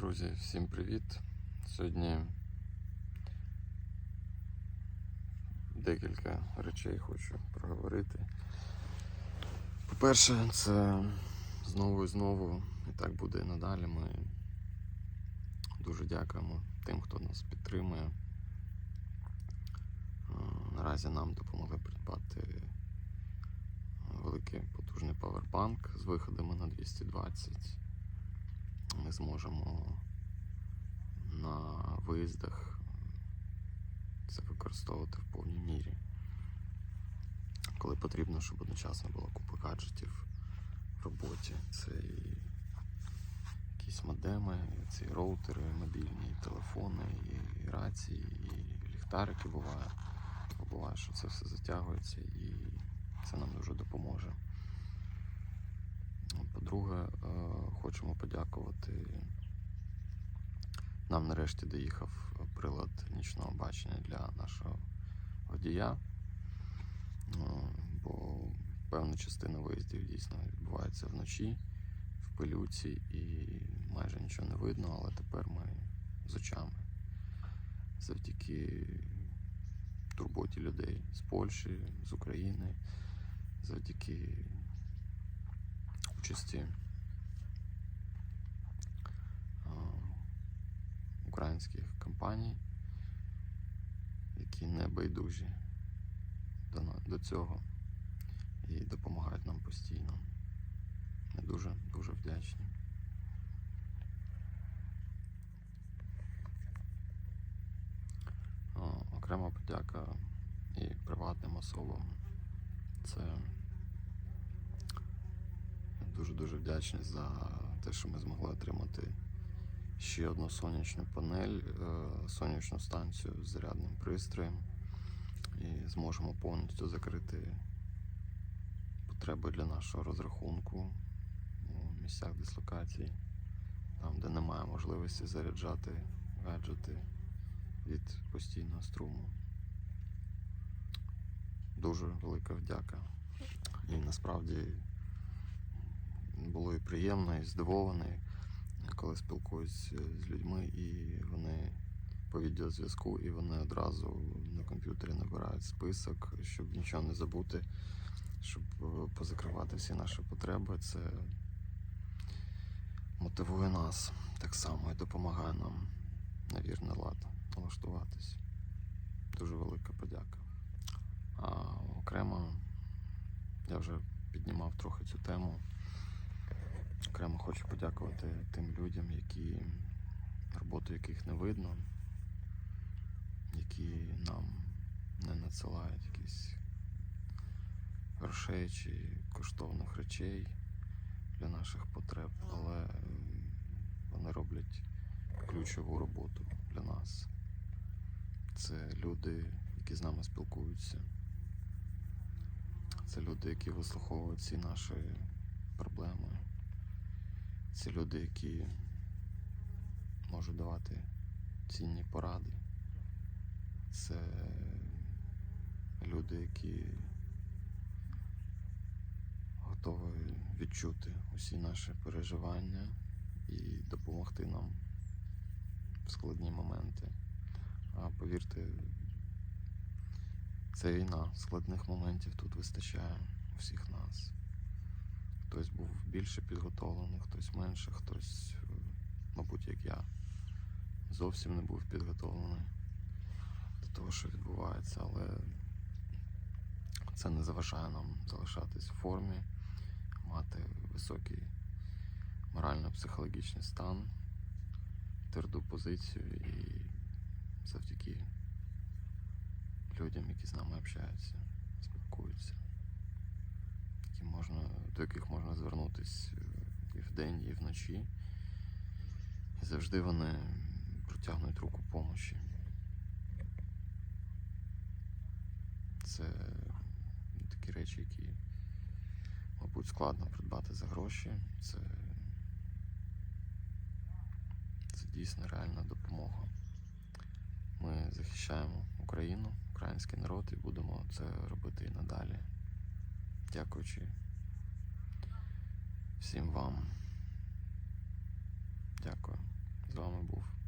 Друзі, всім привіт! Сьогодні декілька речей хочу проговорити. По-перше, це знову і знову, і так буде і надалі. Ми дуже дякуємо тим, хто нас підтримує. Е, Наразі нам допомогли придбати великий потужний павербанк з виходами на 220 ми зможемо на виїздах це використовувати в повній мірі. Коли потрібно, щоб одночасно було купа гаджетів в роботі. Це і якісь модеми, ці роутери мобільні, і телефони, і рації, і ліхтарики буває. Буває, що це все затягується і це нам дуже допоможе. По-друге, е, хочемо подякувати. Нам нарешті доїхав прилад нічного бачення для нашого водія. Ну, Бо певна частина виїздів дійсно відбувається вночі, в пилюці і майже нічого не видно, але тепер ми з очами. Завдяки турботі людей з Польщі, з України, завдяки участі українських компаній, які не байдужі до, до цього і допомагають нам постійно. Ми дуже дуже вдячні. Окрема подяка і приватним особам. Це дуже-дуже вдячні за те, що ми змогли отримати ще одну сонячну панель, е, сонячну станцію з зарядним пристроєм і зможемо повністю закрити потреби для нашого розрахунку у місцях дислокації, там, де немає можливості заряджати гаджети від постійного струму. Дуже велика вдяка. І насправді було і приємно, і здивований, коли спілкуюсь з людьми, і вони по відеозв'язку, і вони одразу на комп'ютері набирають список, щоб нічого не забути, щоб е, позакривати всі наші потреби. Це мотивує нас так само і допомагає нам на вірний лад налаштуватись. Дуже велика подяка. А окремо я вже піднімав трохи цю тему. Окремо хочу подякувати тим людям, які роботу яких не видно, які нам не надсилають якісь грошей чи коштовних речей для наших потреб, але вони роблять ключову роботу для нас. Це люди, які з нами спілкуються. Це люди, які вислуховують всі наші проблеми. Це люди, які можуть давати цінні поради. Це люди, які готові відчути усі наші переживання і допомогти нам в складні моменти. А повірте, це війна, складних моментів тут вистачає у всіх нас. Хтось був більше підготовлений, хтось менше, хтось, е, мабуть, як я, зовсім не був підготовлений до того, що відбувається, але це не заважає нам залишатись в формі, мати високий морально-психологічний стан, тверду позицію і завдяки людям, які з нами общаються, спілкуються які можна, до яких можна звернутися і вдень, і вночі. І завжди вони протягнуть руку помощі. Це такі речі, які, мабуть, складно придбати за гроші. Це, це дійсно реальна допомога. Ми захищаємо Україну, український народ і будемо це робити і надалі дякуючи всім вам. Дякую. З вами був.